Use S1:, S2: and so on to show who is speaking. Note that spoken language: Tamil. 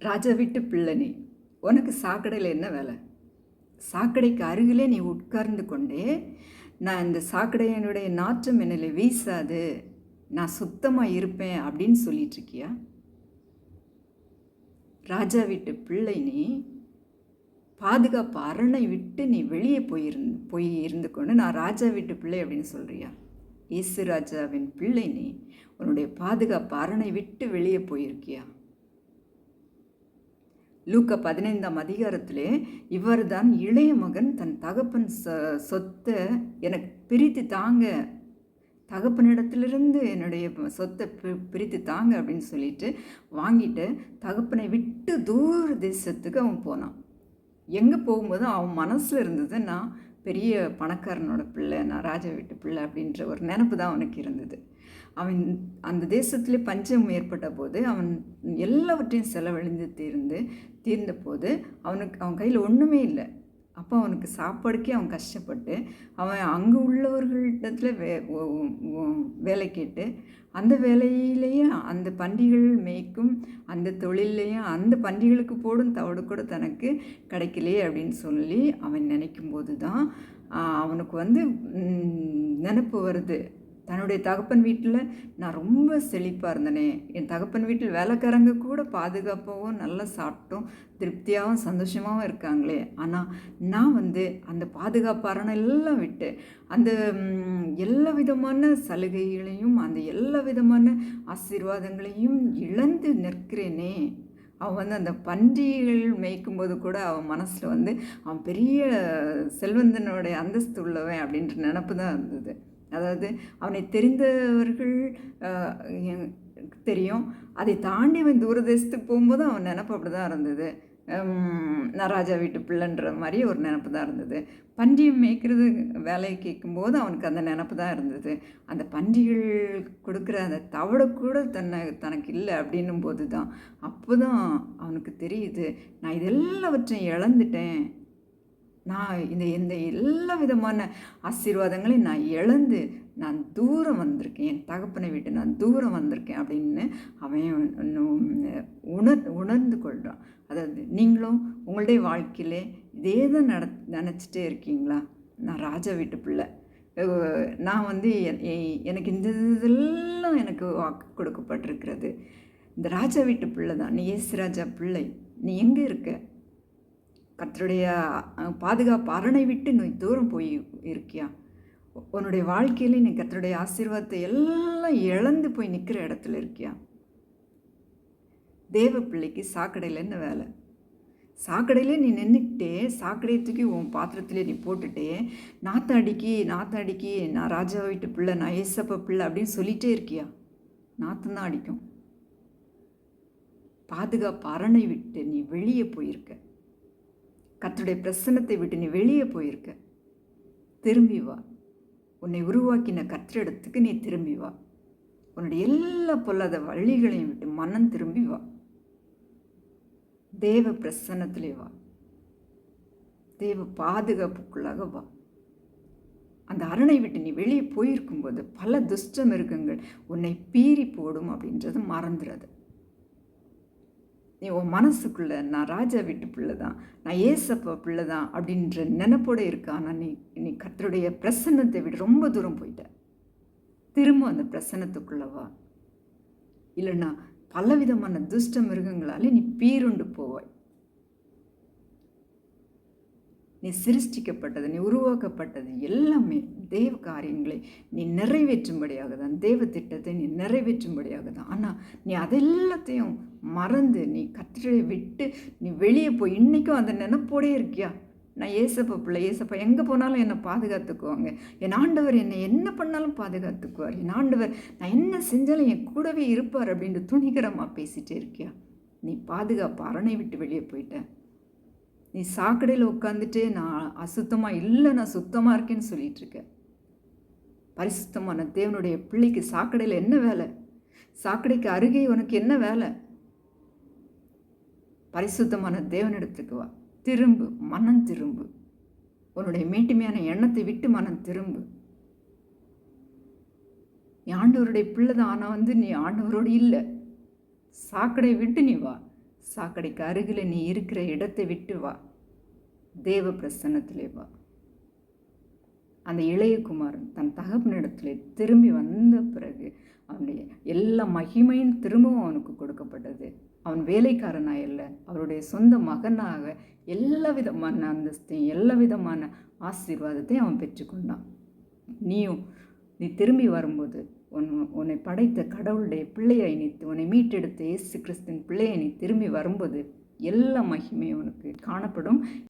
S1: ராஜா வீட்டு பிள்ளை நீ உனக்கு சாக்கடையில் என்ன வேலை? சாக்கடைக்கு அருகிலே நீ உட்கார்ந்து கொண்டே நான் இந்த சாக்கடையினுடைய நாற்றம் என்னில் வீசாது நான் சுத்தமாக இருப்பேன் அப்படின்னு சொல்லிட்டு இருக்கியா? ராஜா வீட்டு பிள்ளை நீ பாதுகாப்பு அரணை விட்டு நீ வெளியே போயிருந்து போய் இருந்து கொண்டு நான் ராஜா வீட்டு பிள்ளை அப்படின்னு சொல்கிறியா இயேசு ராஜாவின் பிள்ளை நீ உன்னுடைய பாதுகாப்பு அரணை விட்டு வெளியே போயிருக்கியா? லூக்க பதினைந்தாம் அதிகாரத்திலே இவர்தான் இளைய மகன் தன் தகப்பன் ச சொத்தை எனக்கு பிரித்து தாங்க. தகப்பனிடத்திலிருந்து என்னுடைய சொத்தை பிரித்து தாங்க அப்படின்னு சொல்லிட்டு வாங்கிட்டு தகப்பனை விட்டு தூர தேசத்துக்கு அவன் போனான். எங்கே போகும்போது அவன் மனசில் இருந்தது நான் பெரிய பணக்காரனோட பிள்ளை நான் ராஜா வீட்டு பிள்ளை அப்படின்ற ஒரு நினப்பு தான் அவனுக்கு இருந்தது. அவன் அந்த தேசத்திலே பஞ்சம் ஏற்பட்ட போது அவன் எல்லாவற்றையும் செலவழிந்து தீர்ந்து தீர்ந்த போது அவனுக்கு அவன் கையில் ஒன்றுமே இல்லை. அப்போ அவனுக்கு சாப்பாடுக்கே அவன் கஷ்டப்பட்டு அவன் அங்கே உள்ளவர்களிடத்துல வே வேலை கேட்டு அந்த வேலையிலேயே பன்றிகள் பண்டிகள் மேய்க்கும் அந்த தொழிலையும் அந்த பன்றிகளுக்கு போடும் தவிடு கூட தனக்கு கிடைக்கலையே அப்படின்னு சொல்லி அவன் நினைக்கும் போது தான் அவனுக்கு வந்து நினப்பு வருது. தன்னுடைய தகப்பன் வீட்டில் நான் ரொம்ப செழிப்பாக இருந்தேனே. என் தகப்பன் வீட்டில் வேலைக்காரங்க கூட பாதுகாப்பாகவும் நல்லா சாப்பிட்டும் திருப்தியாகவும் சந்தோஷமாகவும் இருக்காங்களே. ஆனால் நான் வந்து அந்த பாதுகாப்பாரணம் எல்லாம் விட்டு அந்த எல்லா விதமான சலுகைகளையும் அந்த எல்லா விதமான ஆசீர்வாதங்களையும் இழந்து நிற்கிறேனே. அவன் வந்து அந்த பன்றிகள் மேய்க்கும்போது கூட அவன் மனசில் வந்து அவன் பெரிய செல்வந்தனுடைய அந்தஸ்து உள்ளவன் அப்படின்ற நினப்பு தான் இருந்தது. அதாவது அவனை தெரிந்தவர்கள் தெரியும். அதை தாண்டி அவன் தூரதேசத்துக்கு போகும்போது அவன் நினப்பு அப்படி தான் இருந்தது நான் ராஜா வீட்டு பிள்ளைன்ற மாதிரி ஒரு நினப்பு தான் இருந்தது. பன்றியம் மேய்க்கிறது வேலையை கேட்கும்போது அவனுக்கு அந்த நினப்பு தான் இருந்தது. அந்த பன்றிகள் கொடுக்குற அந்த தவடை கூட தன்னை தனக்கு இல்லை அப்படின்னும் போது தான் அப்போ தான் அவனுக்கு தெரியுது நான் இதெல்லாவற்றையும் இழந்துட்டேன். நான் இந்த இந்த எல்லா விதமான ஆசீர்வாதங்களையும் நான் இழந்து நான் தூரம் வந்திருக்கேன். என் தகப்பனை விட்டு நான் தூரம் வந்திருக்கேன் அப்படின்னு அவன் உணர் உணர்ந்து கொள்கிறான் அதாவது நீங்களும் உங்களுடைய வாழ்க்கையிலே இதே தான் நட நினச்சிட்டே இருக்கீங்களா? நான் ராஜா வீட்டு பிள்ளை. நான் வந்து எனக்கு இந்த இதெல்லாம் எனக்கு வாக்கு கொடுக்கப்பட்டிருக்கிறது. இந்த ராஜா வீட்டு பிள்ளை தான். நீ ஏசு ராஜா பிள்ளை. நீ எங்கே இருக்க? கத்தருடைய பாதுகாப்பு அரணை விட்டு நீ தூரம் போய் இருக்கியா? உன்னுடைய வாழ்க்கையில் நீ கத்தருடைய ஆசீர்வாதத்தை எல்லாம் இழந்து போய் நிற்கிற இடத்துல இருக்கியா? தேவ பிள்ளைக்கு சாக்கடையில் என்ன வேலை? சாக்கடையில் நீ நின்றுக்கிட்டே சாக்கடையை தூக்கி உன் பாத்திரத்திலே நீ போட்டுட்டே நாத்தாடிக்கு நாத்தாடிக்கு நான் ராஜா வீட்டு பிள்ளை நான் ஏசப்ப பிள்ளை அப்படின்னு சொல்லிகிட்டே இருக்கியா? நாத்தம் தான் அடிக்கும். பாதுகாப்பு அரணை விட்டு நீ வெளியே போயிருக்க. கத்துடைய பிரசன்னத்தை விட்டு நீ வெளியே போயிருக்க. திரும்பி வா. உன்னை உருவாக்கின கற்றிடத்துக்கு நீ திரும்பி வா. உன்னுடைய எல்லா பொல்லாத வழிகளையும் விட்டு மனம் திரும்பி வா. தேவ பிரசன்னத்திலே வா. தேவ பாதுகாப்புக்குள்ளாக வா. அந்த அரணை விட்டு நீ வெளியே போயிருக்கும்போது பல துஷ்ட மிருகங்கள் உன்னை பீறி போடும் அப்படின்றது மறந்துடாது நீ உன் மனசுக்குள்ளே நான் ராஜா வீட்டு பிள்ளை தான் நான் ஏசப்பா பிள்ளை தான் அப்படின்ற நினப்போடு இருக்கா. ஆனால் நீ நீ கத்தருடைய பிரசன்னத்தை விட ரொம்ப தூரம் போயிட்ட. திரும்ப அந்த பிரசன்னத்துக்குள்ளவா இல்லைன்னா பலவிதமான துஷ்ட மிருகங்களாலே நீ பீருண்டு போவாய். நீ சிருஷ்டிக்கப்பட்டது நீ உருவாக்கப்பட்டது எல்லாமே தேவ காரியங்களை நீ நிறைவேற்றும்படியாக தான் தேவ திட்டத்தை நீ நிறைவேற்றும்படியாக தான் ஆனால் நீ அதெல்லாத்தையும் மறந்து நீ கத்திரை விட்டு நீ வெளியே போய் இன்றைக்கும் அந்த நினப்போடே இருக்கியா? நான் ஏசப்பா பிள்ளை ஏசப்பா எங்கே போனாலும் என்னை பாதுகாத்துக்குவாங்க. என் ஆண்டவர் என்னை என்ன பண்ணாலும் பாதுகாத்துக்குவார். என் ஆண்டவர் நான் என்ன செஞ்சாலும் என் கூடவே இருப்பார் அப்படின்ட்டு துணிகரமாக பேசிகிட்டே இருக்கியா? நீ பாதுகாப்பு அரணை விட்டு வெளியே போயிட்டேன் நீ சாக்கடையில் உட்காந்துட்டு நான் அசுத்தமாக இல்லை நான் சுத்தமாக இருக்கேன்னு சொல்லிகிட்ருக்க பரிசுத்தமான தேவனுடைய பிள்ளைக்கு சாக்கடையில் என்ன வேலை? சாக்கடைக்கு அருகே உனக்கு என்ன வேலை? பரிசுத்தமான தேவனிடத்துக்கு வா. திரும்பு மனம் திரும்பு. உன்னுடைய மேட்டுமையான எண்ணத்தை விட்டு மனம் திரும்பு. நீ ஆண்டவருடைய பிள்ளை தான் ஆனால் வந்து நீ ஆண்டவரோடு இல்லை. சாக்கடை விட்டு நீ வா. சாக்கடைக்கு அருகில் நீ இருக்கிற இடத்தை விட்டு வா. தேவ பிரசன்னத்திலே வா. அந்த இளையகுமாரன் தன் தகப்பனிடத்தில் திரும்பி வந்த பிறகு அவனுடைய எல்லா மகிமையும் திரும்பவும் அவனுக்கு கொடுக்கப்பட்டது. அவன் வேலைக்காரனாக இல்லை அவருடைய சொந்த மகனாக எல்லா விதமான அந்தஸ்தையும் எல்லா விதமான ஆசீர்வாதத்தையும் அவன் பெற்றுக்கொண்டான். நீயும் நீ திரும்பி வரும்போது உன் உன்னை படைத்த கடவுளுடைய பிள்ளையை நீ உன்னை மீட்டெடுத்த இயேசு கிறிஸ்தின் பிள்ளையை நீ திரும்பி வரும்போது எல்லா மகிமையும் உனக்கு காணப்படும்.